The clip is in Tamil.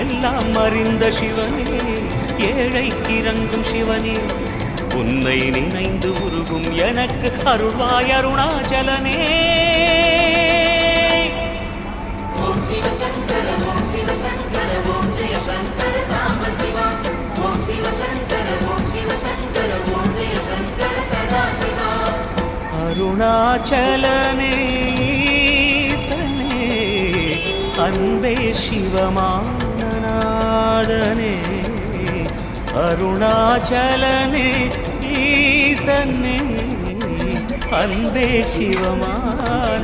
எல்லாம் அறிந்த சிவனே ஏழைக்கு இறங்கும் சிவனே. உன்னை நினைந்து உருகும் எனக்கு அருள்வாய் அருணாச்சலனே. ஓம் சிவ சங்கர ஓம் சிவ சங்கர ஓம் ஜெய சங்கர சாம்ப சிவா. ஓம் சிவ சங்கர ஓம் சிவ சங்கர ஓம் ஜெய சங்கர சதா சிவா. அருணாச்சலனே ஈசனே அன்பே நாதனே அருணாச்சலனே ஈசன்னே அன்பே சிவமானநாதனே.